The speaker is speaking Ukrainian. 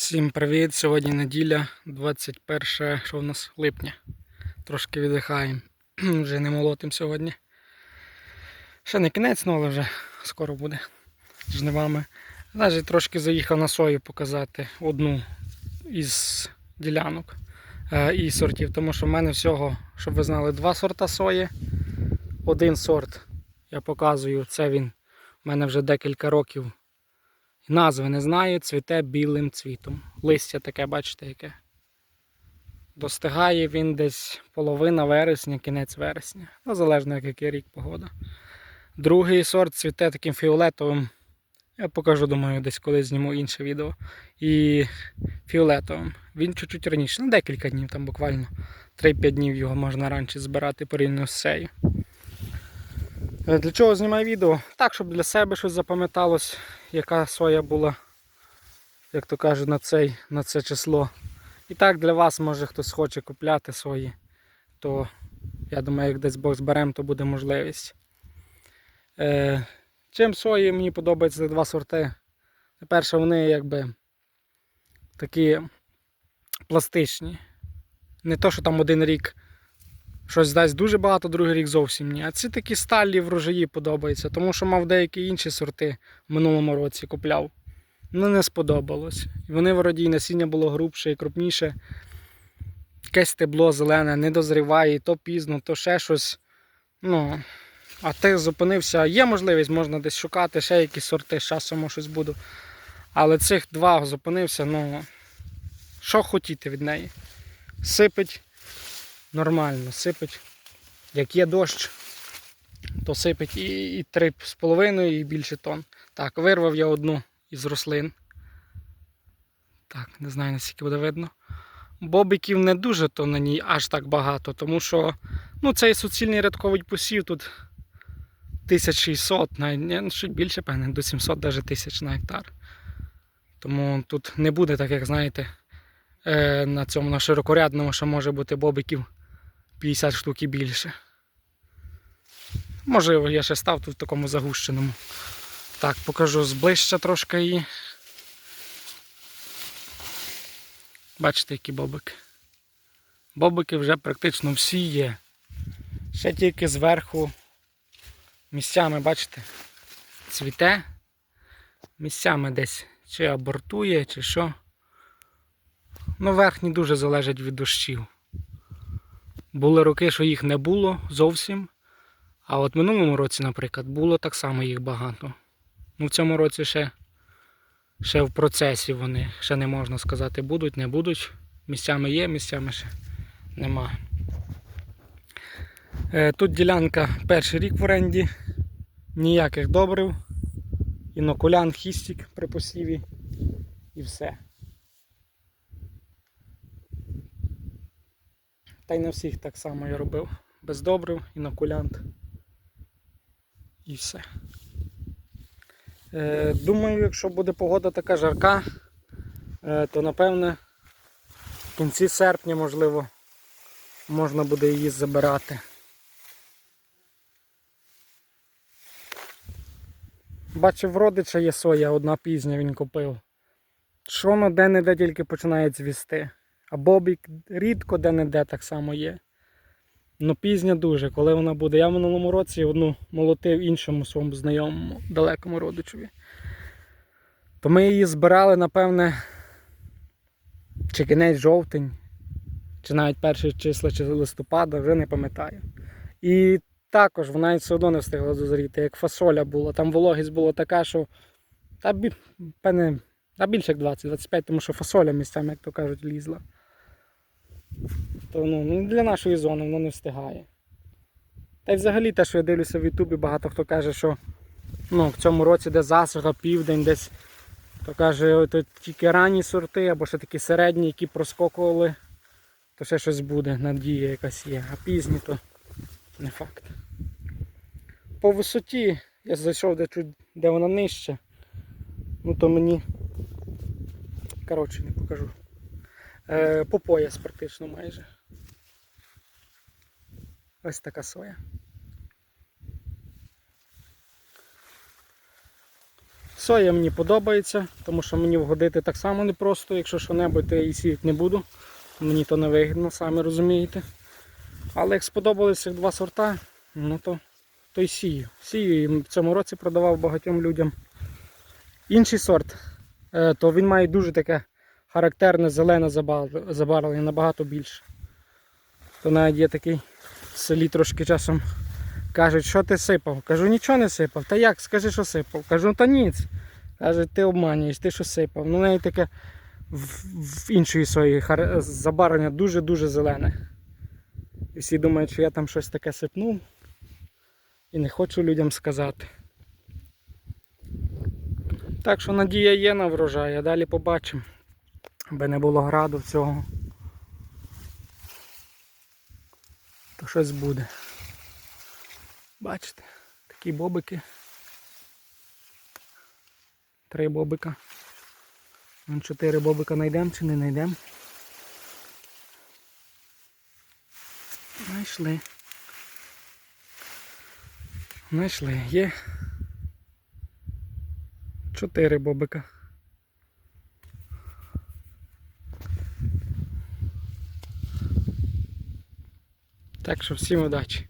Всім привіт! Сьогодні неділя, 21 що в нас липня. Трошки віддихаємо. Вже не молотим сьогодні. Ще не кінець, ну, але вже скоро буде з жнивами. Навіть трошки заїхав на сою показати одну із ділянок е, і сортів. Тому що в мене всього, щоб ви знали, два сорта сої. Один сорт я показую, це він у мене вже декілька років Назви не знаю, цвіте білим цвітом. Листя таке, бачите, яке. Достигає він десь половина вересня, кінець вересня. Ну, залежно як який рік погода. Другий сорт цвіте таким фіолетовим. Я покажу, думаю, десь коли зніму інше відео. І фіолетовим. Він чуть-чуть раніше, ну декілька днів, там буквально 3-5 днів його можна раніше збирати порівняно з цею. Е, Для чого знімаю відео? Так, щоб для себе щось запам'яталось, яка соя була, як то кажуть, на, цей, на це число. І так для вас, може хтось хоче купляти свої, то я думаю, як десь Бог зберемо, то буде можливість. Е, чим сої мені подобаються два сорти. По-перше, вони якби такі пластичні. Не то, що там один рік щось дасть дуже багато, другий рік зовсім ні. А ці такі сталі врожаї подобаються, тому що мав деякі інші сорти в минулому році купляв. Ну не сподобалось. Вони вроді і насіння було грубше і крупніше. Якесь стебло зелене, не дозріває, то пізно, то ще щось. Ну, а ти зупинився. Є можливість, можна десь шукати ще якісь сорти, з часом щось буду. Але цих два зупинився, ну що хотіти від неї? Сипить нормально, сипить. Як є дощ, то сипить і, і 3,5 і більше тонн. Так, вирвав я одну із рослин. Так, не знаю наскільки буде видно. Бобиків не дуже то на ній аж так багато, тому що ну, цей суцільний рядковий посів тут 1600, навіть ну, чуть більше, певне, до 700 навіть тисяч на гектар. Тому тут не буде так, як знаєте, е, на цьому на широкорядному, що може бути бобиків 50 штук і більше. Можливо, я ще став тут в такому загущеному. Так, покажу зближче трошки її. Бачите, які бобики. Бобики вже практично всі є. Ще тільки зверху місцями, бачите, цвіте. Місцями десь чи абортує, чи що. Ну, верхні дуже залежать від дощів. Були роки, що їх не було зовсім. А от минулому році, наприклад, було так само їх багато. Ну, в цьому році ще, ще в процесі вони, ще не можна сказати, будуть, не будуть. Місцями є, місцями ще нема. Е, Тут ділянка перший рік в оренді, ніяких добрив, інокулян, хістік при посіві і все. Та й на всіх так само я робив. Без добрив, інокулянт. І все. Е, думаю, якщо буде погода така жарка, е, то напевне в кінці серпня, можливо, можна буде її забирати. Бачив, в родича є соя, одна пізня він купив. Що воно де-не-де тільки починає цвісти. А бобік рідко де-не-де так само є. Ну пізня дуже, коли вона буде. Я в минулому році одну молотив іншому своєму знайомому, далекому родичеві. То ми її збирали, напевне, чи кінець жовтень, чи навіть перші числа чи листопада, вже не пам'ятаю. І також вона все одно не встигла дозріти, як фасоля була. Там вологість була така, що та, бі- та більше як 20-25, тому що фасоля місцями, як то кажуть, лізла. То ну, ну, для нашої зони воно не встигає. Та й взагалі те, що я дивлюся в Ютубі, багато хто каже, що ну, в цьому році де засуха, південь десь, то каже, то тільки ранні сорти або ще такі середні, які проскокували, то ще щось буде, надія якась є. А пізні то не факт. По висоті я зайшов де, чуть, де вона нижче. Ну то мені. Коротше, не покажу. Е, по пояс практично майже. Ось така соя. Соя мені подобається, тому що мені вгодити так само непросто. Якщо що-небудь, то я її сіяти не буду. Мені то не вигідно, самі розумієте. Але як сподобалися два сорта, ну то, то й сію. Сію і в цьому році продавав багатьом людям. Інший сорт, е, то він має дуже таке характерне зелене забарвлення, набагато більше. То навіть є такий в селі трошки часом кажуть, що ти сипав? Кажу, нічого не сипав. Та як, скажи, що сипав. Кажу, та ніц. Каже, ти обманюєш, ти що сипав. Ну, навіть таке в, в іншої сої забарвлення дуже-дуже зелене. І всі думають, що я там щось таке сипнув. І не хочу людям сказати. Так що надія є на врожай, а далі побачимо. Аби не було граду в цього. То щось буде. Бачите, такі бобики. Три бобика. Вон чотири бобика знайдемо чи не знайдемо. Знайшли. Знайшли. Є. Чотири бобика. Так що всім удачі.